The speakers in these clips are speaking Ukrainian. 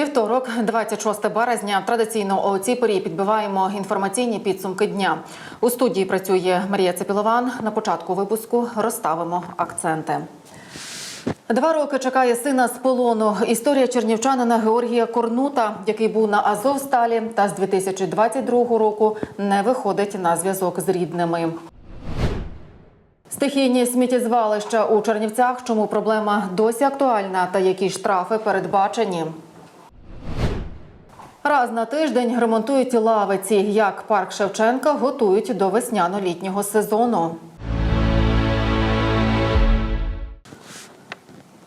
Вівторок, 26 березня. Традиційно у цій порі підбиваємо інформаційні підсумки дня. У студії працює Марія Цепілован. На початку випуску розставимо акценти. Два роки чекає сина з полону. Історія чернівчанина Георгія Корнута, який був на Азовсталі та з 2022 року не виходить на зв'язок з рідними. Стихійні сміттєзвалища у Чернівцях. Чому проблема досі актуальна та які штрафи передбачені? Раз на тиждень ремонтують лавиці. Як парк Шевченка готують до весняно-літнього сезону.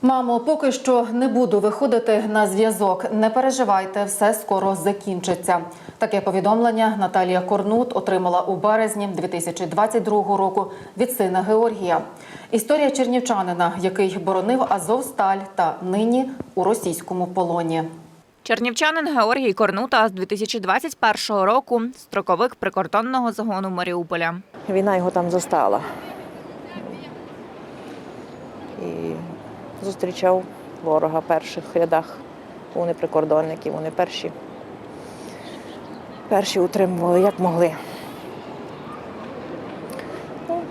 Мамо, поки що не буду виходити на зв'язок. Не переживайте, все скоро закінчиться. Таке повідомлення Наталія Корнут отримала у березні 2022 року від сина Георгія. Історія чернівчанина, який боронив Азовсталь та нині у російському полоні. Чернівчанин Георгій Корнута з 2021 року строковик прикордонного загону Маріуполя. Війна його там застала. І зустрічав ворога в перших рядах. Вони прикордонники, вони перші. Перші утримували, як могли. Ну,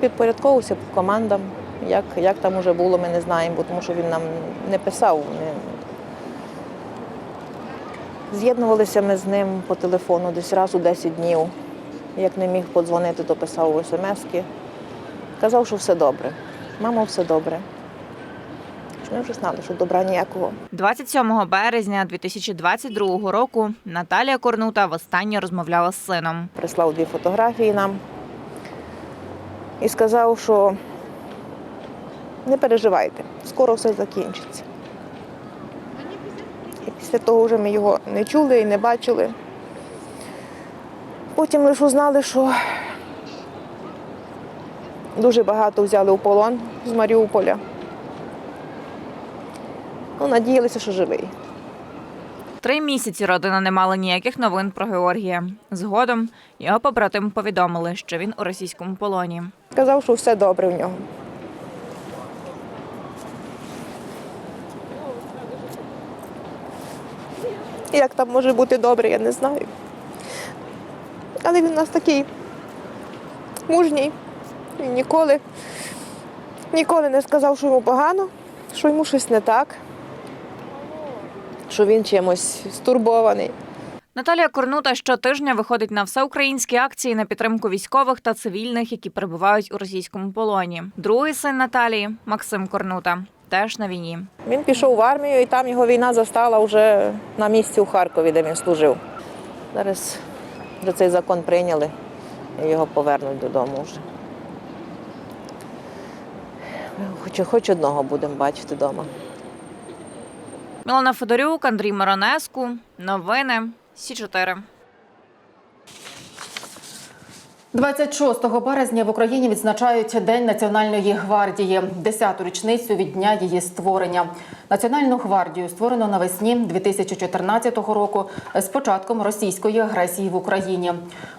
підпорядковувався командам. Як, як там уже було, ми не знаємо, тому що він нам не писав. З'єднувалися ми з ним по телефону десь раз у 10 днів. Як не міг подзвонити, то писав смски. Казав, що все добре. Мамо, все добре. Ми вже знали, що добра ніякого. 27 березня 2022 року Наталія Корнута востаннє розмовляла з сином. Прислав дві фотографії нам і сказав, що не переживайте, скоро все закінчиться. Після того вже ми його не чули і не бачили. Потім лише узнали, що дуже багато взяли у полон з Маріуполя. Ну, надіялися, що живий. Три місяці родина не мала ніяких новин про Георгія. Згодом його побратим повідомили, що він у російському полоні. Казав, що все добре в нього. Як там може бути добре, я не знаю. Але він у нас такий мужній. Він ніколи, ніколи не сказав, що йому погано, що йому щось не так, що він чимось стурбований. Наталія Корнута щотижня виходить на всеукраїнські акції на підтримку військових та цивільних, які перебувають у російському полоні. Другий син Наталії Максим Корнута теж на війні. Він пішов в армію, і там його війна застала вже на місці у Харкові, де він служив. Зараз вже цей закон прийняли і його повернуть додому вже. Хоч, хоч одного будемо бачити вдома. Мілана Федорюк, Андрій Миронеску. Новини Сі 4 26 березня в Україні відзначають День Національної гвардії, 10-ту річницю від дня її створення. Національну гвардію створено навесні 2014 року з початком російської агресії в Україні.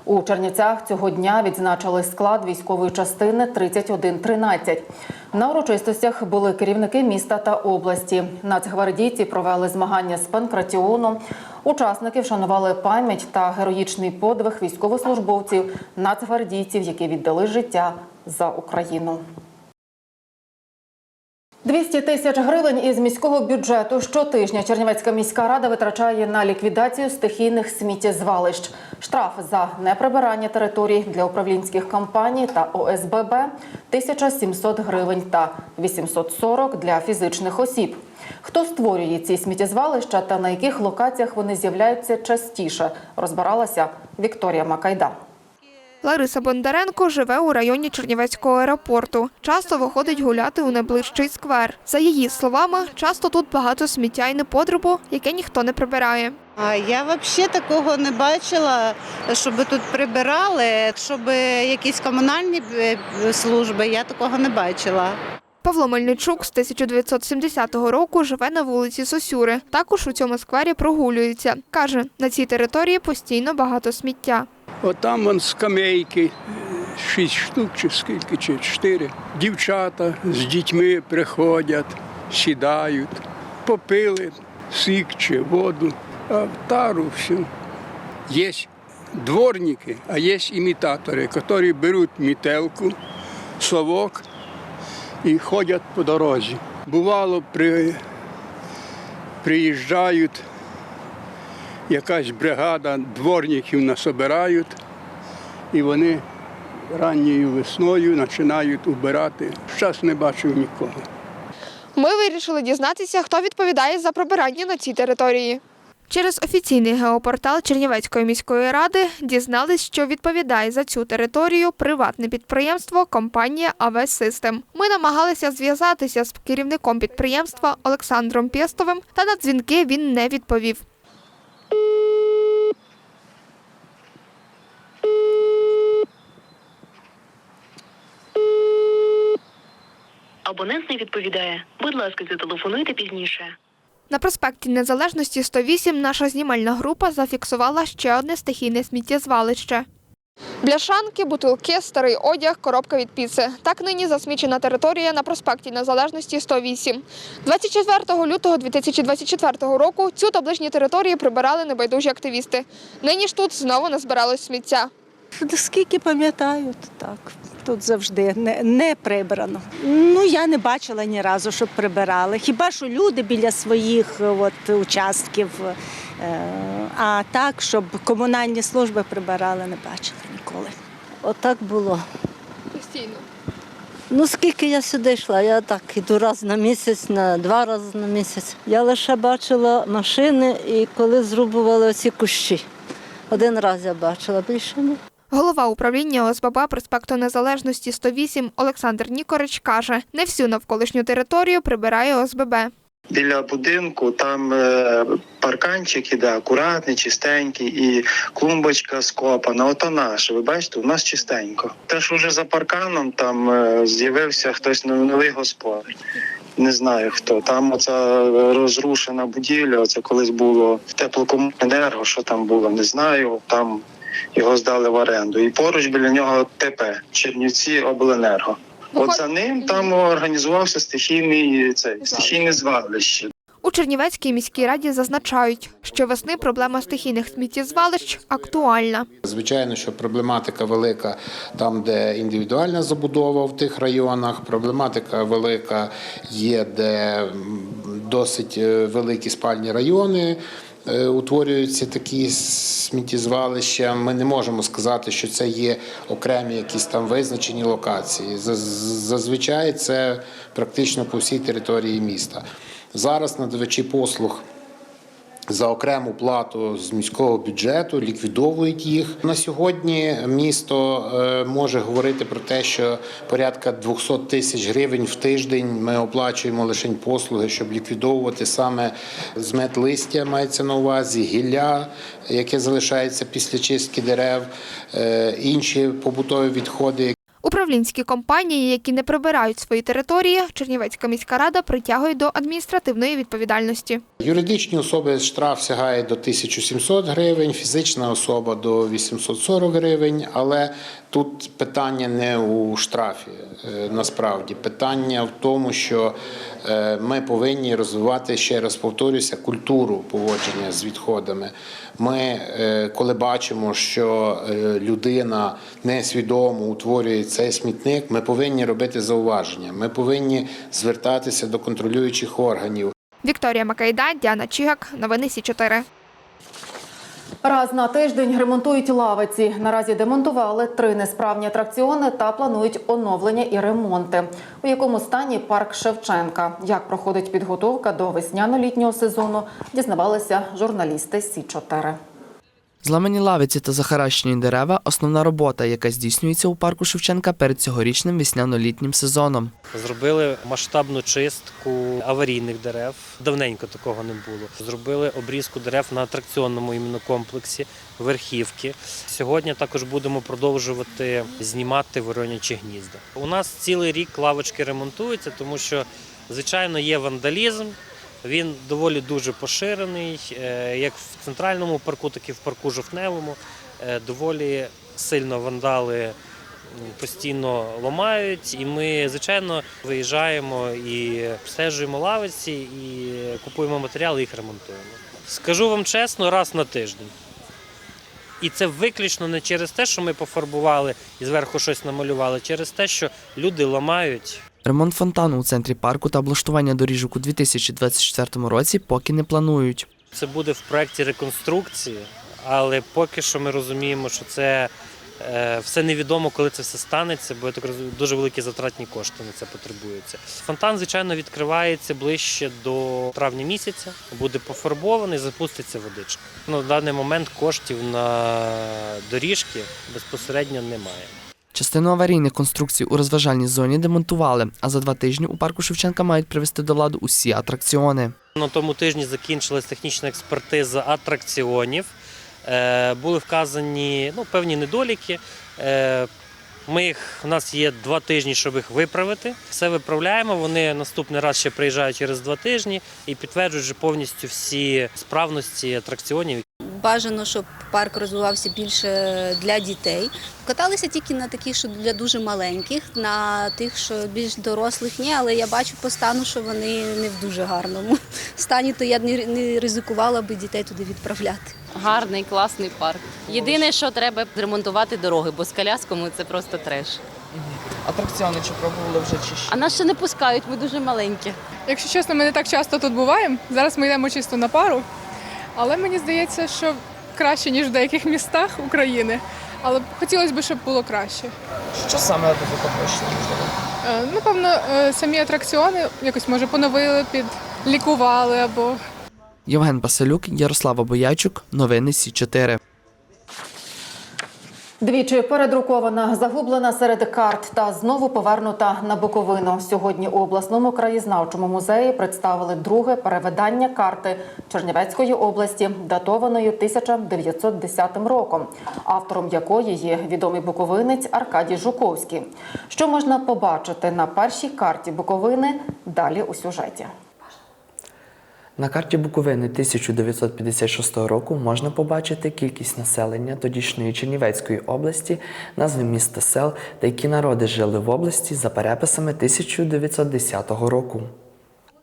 У Чернівцях цього дня відзначили склад військової частини 3113. На урочистостях були керівники міста та області. Нацгвардійці провели змагання з панкратіону. Учасники вшанували пам'ять та героїчний подвиг військовослужбовців, нацгвардійців, які віддали життя за Україну. 200 тисяч гривень із міського бюджету щотижня Чернівецька міська рада витрачає на ліквідацію стихійних сміттєзвалищ. Штраф за неприбирання територій для управлінських компаній та ОСББ 1700 гривень та 840 для фізичних осіб. Хто створює ці сміттєзвалища та на яких локаціях вони з'являються частіше, розбиралася Вікторія Макайда. Лариса Бондаренко живе у районі Чернівецького аеропорту. Часто виходить гуляти у найближчий сквер. За її словами, часто тут багато сміття і неподробу, яке ніхто не прибирає. Я взагалі такого не бачила, щоб тут прибирали, щоб якісь комунальні е, служби, я такого не бачила. Павло Мельничук з 1970 року живе на вулиці Сосюри. Також у цьому сквері прогулюється. Каже, на цій території постійно багато сміття. От там вон скамейки, шість штук чи скільки, чи чотири. Дівчата з дітьми приходять, сідають, попили, сік чи воду, а тару всю. Є дворники, а є імітатори, які беруть мітелку, совок і ходять по дорозі. Бувало, при, приїжджають, якась бригада дворників насобирають, і вони ранньою весною починають убирати. Зараз не бачив нікого. Ми вирішили дізнатися, хто відповідає за прибирання на цій території. Через офіційний геопортал Чернівецької міської ради дізнались, що відповідає за цю територію приватне підприємство компанія АВ Систем. Ми намагалися зв'язатися з керівником підприємства Олександром Пєстовим, та на дзвінки він не відповів. Абонент не відповідає. Будь ласка, зателефонуйте пізніше. На проспекті Незалежності 108 наша знімальна група зафіксувала ще одне стихійне сміттєзвалище. Бляшанки, бутилки, старий одяг, коробка від піци. Так нині засмічена територія на проспекті Незалежності 108. 24 лютого 2024 року цю та ближні території прибирали небайдужі активісти. Нині ж тут знову назбиралось сміття. Скільки пам'ятаю, то так. Тут завжди не, не прибрано. Ну я не бачила ні разу, щоб прибирали. Хіба що люди біля своїх е, от, участків. Е, а так, щоб комунальні служби прибирали, не бачила ніколи. Отак було. Постійно. Ну скільки я сюди йшла, я так іду раз на місяць, на два рази на місяць. Я лише бачила машини і коли зрубували оці кущі. Один раз я бачила, більше ні. Голова управління ОСББ проспекту Незалежності 108 Олександр Нікорич каже, не всю навколишню територію прибирає ОСББ. Біля будинку там е, парканчик іде акуратний, чистенький, і клумбочка скопана. Ото наше. Ви бачите, у нас чистенько. Те, що вже за парканом там е, з'явився хтось нов- новий господар. Не знаю хто. Там оця розрушена будівля. Оце колись було теплокомуненерго, що там було, не знаю. Там його здали в оренду. І поруч біля нього ТП Чернівці Обленерго. От за ним там організувався стихійний цей стихійне звалище. У Чернівецькій міській раді зазначають, що весни проблема стихійних сміттєзвалищ актуальна. Звичайно, що проблематика велика там, де індивідуальна забудова в тих районах. Проблематика велика є, де досить е, великі спальні райони. Е, Утворюються такі сміттєзвалища. Ми не можемо сказати, що це є окремі якісь там визначені локації. Зазвичай це практично по всій території міста. Зараз надавачі послуг за окрему плату з міського бюджету ліквідовують їх. На сьогодні місто е, може говорити про те, що порядка 200 тисяч гривень в тиждень ми оплачуємо лише послуги, щоб ліквідовувати саме змет листя, мається на увазі, гілля, яке залишається після чистки дерев, е, інші побутові відходи, Управлінські компанії, які не прибирають свої території, Чернівецька міська рада притягує до адміністративної відповідальності. Юридичні особи штраф сягає до 1700 гривень, фізична особа до 840 гривень, але тут питання не у штрафі. е, Насправді питання в тому, що е, ми повинні розвивати ще раз повторюся культуру поводження з відходами. Ми, е, коли бачимо, що е, людина несвідомо утворює цей смітник, ми повинні робити зауваження. Ми повинні звертатися до контролюючих органів. Вікторія Макайда, Діана Чігак, новини Сі 4 Раз на тиждень ремонтують лавиці. Наразі демонтували три несправні атракціони та планують оновлення і ремонти. У якому стані парк Шевченка? Як проходить підготовка до весняно-літнього сезону? Дізнавалися журналісти Сі 4 Зламані лавиці та захаращені дерева основна робота, яка здійснюється у парку Шевченка перед цьогорічним весняно-літнім сезоном. Зробили масштабну чистку аварійних дерев. Давненько такого не було. Зробили обрізку дерев на атракціонному іменно комплексі верхівки. Сьогодні також будемо продовжувати знімати воронячі гнізда. У нас цілий рік лавочки ремонтуються, тому що звичайно є вандалізм. Він доволі дуже поширений, е, як в центральному парку, так і в парку жовтневому. Е, Доволі сильно вандали постійно ламають, і ми, звичайно, виїжджаємо і обстежуємо лавиці, і купуємо матеріали, їх ремонтуємо. Скажу вам чесно, раз на тиждень. І це виключно не через те, що ми пофарбували і зверху щось намалювали, через те, що люди ламають Ремонт фонтану у центрі парку та облаштування доріжок у 2024 році поки не планують. Це буде в проєкті реконструкції, але поки що ми розуміємо, що це е, все невідомо, коли це все станеться, бо так дуже великі затратні кошти на це потребуються. Фонтан, звичайно, відкривається ближче до травня місяця, буде пофарбований, запуститься водичка. Ну, на даний момент коштів на доріжки безпосередньо немає. Частину аварійних конструкцій у розважальній зоні демонтували, а за два тижні у парку Шевченка мають привести до ладу усі атракціони. На тому тижні закінчилась технічна експертиза атракціонів. Е, були вказані ну, певні недоліки. Е, ми їх, у нас є два тижні, щоб їх виправити. Все виправляємо. Вони наступний раз ще приїжджають через два тижні і підтверджують вже повністю всі справності атракціонів. Бажано, щоб парк розвивався більше для дітей. Каталися тільки на таких, що для дуже маленьких, на тих, що більш дорослих ні, але я бачу по стану, що вони не в дуже гарному стані, то я не не ризикувала би дітей туди відправляти. Гарний, класний парк. Єдине, що треба ремонтувати дороги, бо з колясками це просто треш. Атракціони чи пробували вже чи А нас ще не пускають, ми дуже маленькі. Якщо чесно, ми не так часто тут буваємо. Зараз ми йдемо чисто на пару. Але мені здається, що краще, ніж в деяких містах України. Але хотілося б, щоб було краще. Що саме ви попроще? Е, Напевно, е, самі атракціони якось може поновили, підлікували або Євген Басилюк, Ярослава Боячук, новини Сі 4 Двічі передрукована, загублена серед карт та знову повернута на Буковину. Сьогодні у обласному краєзнавчому музеї представили друге перевидання карти Чернівецької області, датованої 1910 роком, автором якої є відомий буковинець Аркадій Жуковський. Що можна побачити на першій карті Буковини? Далі у сюжеті. На карті Буковини 1956 року можна побачити кількість населення тодішньої Чернівецької області, назви міст та сел та які народи жили в області за переписами 1910 року.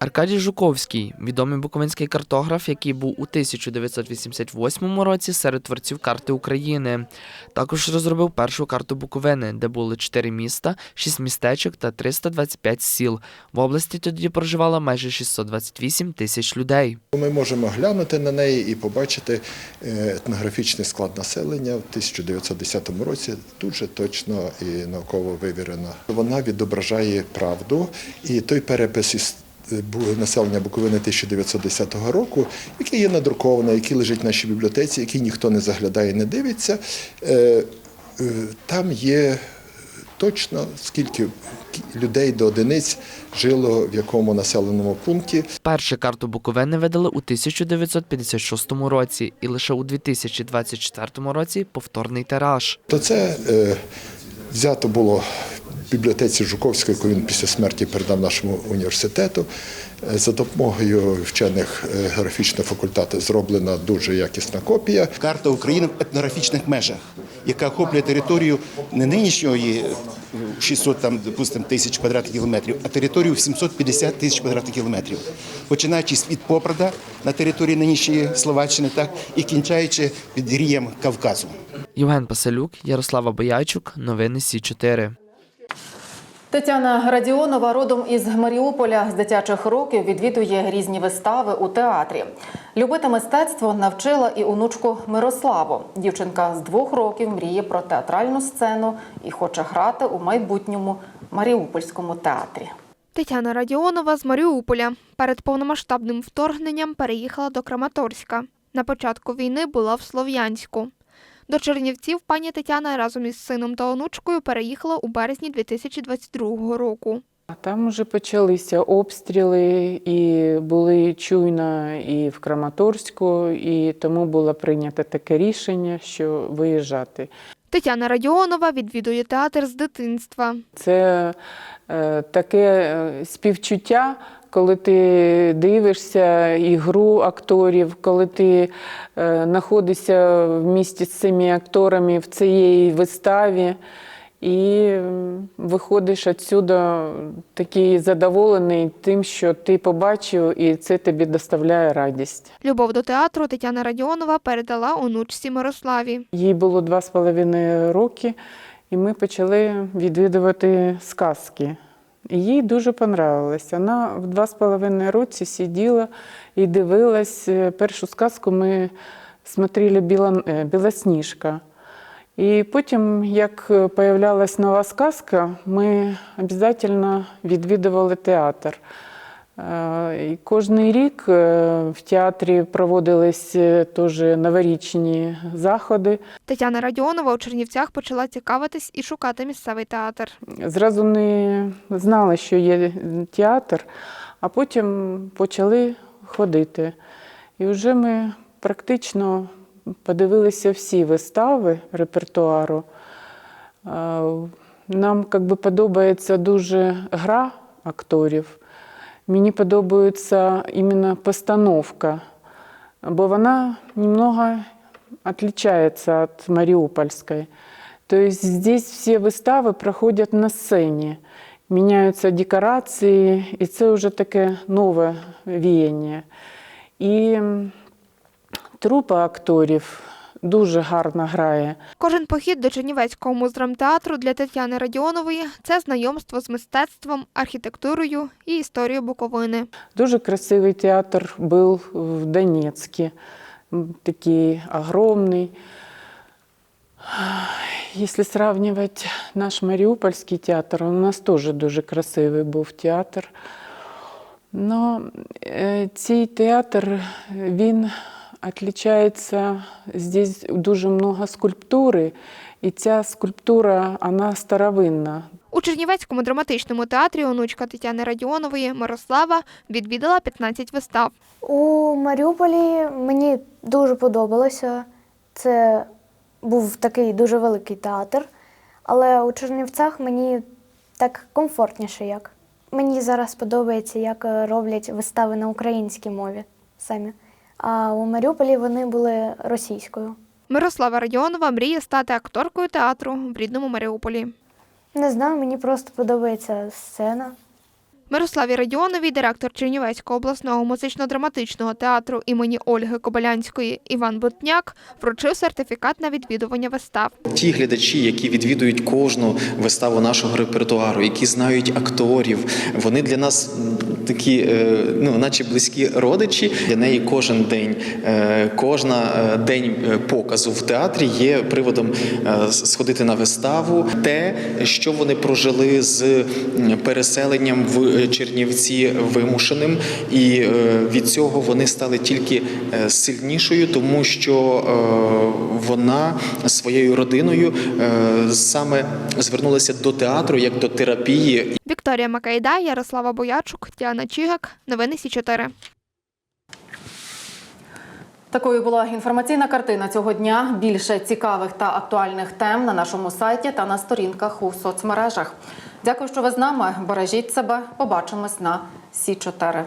Аркадій Жуковський, відомий буковинський картограф, який був у 1988 році серед творців карти України. Також розробив першу карту Буковини, де були 4 міста, 6 містечок та 325 сіл. В області тоді проживало майже 628 тисяч людей. Ми можемо глянути на неї і побачити е, етнографічний склад населення в 1910 році. Дуже точно і науково вивірено. Вона відображає правду і той перепис бу- населення Буковини 1910 року, який є надрукований, який лежить в нашій бібліотеці, який ніхто не заглядає, не дивиться. е, е, Там є точно скільки людей до одиниць жило в якому населеному пункті. Першу карту Буковини видали у 1956 році і лише у 2024 році повторний тираж. То це е, взято було бібліотеці Жуковської, яку він після смерті передав нашому університету. Е, За допомогою вчених е, географічного факультету зроблена дуже якісна копія. Карта України в етнографічних межах, яка охоплює територію не нинішньої е, 600 там, допустим, тисяч квадратних кілометрів, а територію в 750 тисяч квадратних кілометрів, починаючи від Попрада на території нинішньої Словаччини, так і кінчаючи під рієм Кавказу. Євген Пасалюк, Ярослава Боячук, новини Сі 4 Тетяна Радіонова родом із Маріуполя з дитячих років відвідує різні вистави у театрі. Любити мистецтво навчила і онучку Мирославу. Дівчинка з двох років мріє про театральну сцену і хоче грати у майбутньому Маріупольському театрі. Тетяна Радіонова з Маріуполя перед повномасштабним вторгненням переїхала до Краматорська. На початку війни була в Слов'янську. До Чернівців пані Тетяна разом із сином та онучкою переїхала у березні 2022 року. Там вже почалися обстріли, і були чуйно і в Краматорську, і тому було прийнято таке рішення, що виїжджати. Тетяна Радіонова відвідує театр з дитинства. Це е, таке е, співчуття, коли ти дивишся ігру акторів, коли ти е, знаходишся в місті з цими акторами в цієї виставі. І виходиш відсюди такий задоволений тим, що ти побачив, і це тобі доставляє радість. Любов до театру Тетяна Радіонова передала онучці Мирославі. Їй було два з половиною роки, і ми почали відвідувати сказки. Їй дуже понравилось. Вона в два з половиною році сиділа і дивилась. Е, Першу сказку ми смотрели «Біла, е, Білосніжка. І потім, як появлялась нова сказка, ми обов'язково відвідували театр. Е, І кожний рік е, в театрі проводились е, теж новорічні заходи. Тетяна Радіонова у Чернівцях почала цікавитись і шукати місцевий театр. Зразу не знали, що є театр, а потім почали ходити. І вже ми практично подивилися всі вистави репертуару. Нам как би, подобається дуже гра акторів. Мені подобається іменно постановка, бо вона немного отличается от мариупольской. То есть здесь все вистави проходять на сцені, міняються декорації, і це вже таке нове віяння. І м, трупа акторів дуже гарно грає. Кожен похід до Чернівецького муздрамтеатру для Тетяни Радіонової це знайомство з мистецтвом, архітектурою і історією Буковини. Дуже красивий театр був в Донецке, м, такий огромный. Если сравнивать наш Маріупольський театр, у нас теж дуже красивий був театр. Но е, цей театр, він отличается, здесь дуже много скульптури, і ця скульптура, вона старовинна. У Чернівецькому драматичному театрі онучка Тетяни Радіонової Мирослава відвідала 15 вистав. У Маріуполі мені дуже подобалося. Це був такий дуже великий театр, але у Чернівцях мені так комфортніше як. Мені зараз подобається, як е, роблять вистави на українській мові самі. А у Маріуполі вони були російською. Мирослава Радіонова мріє стати акторкою театру в рідному Маріуполі. Не знаю, мені просто подобається сцена. Мирославі Радіоновій, директор Чернівецького обласного музично-драматичного театру імені Ольги Кобилянської Іван Бутняк вручив сертифікат на відвідування вистав. Ті глядачі, які відвідують кожну виставу нашого репертуару, які знають акторів, вони для нас такі, е, ну, наче близькі родичі. Для неї кожен день, е, кожна е, день показу в театрі є приводом сходити на виставу. Те, що вони прожили з переселенням в Чернівці вимушеним, і е, від цього вони стали тільки е, сильнішою, тому що е, вона своєю родиною саме звернулася до театру як до терапії. Вікторія Макайда, Ярослава Боячук, Діана Чігак. Новини Сі 4 Такою була інформаційна картина цього дня. Більше цікавих та актуальних тем на нашому сайті та на сторінках у соцмережах. Дякую, що ви з нами. Бережіть себе. Побачимось на Сі 4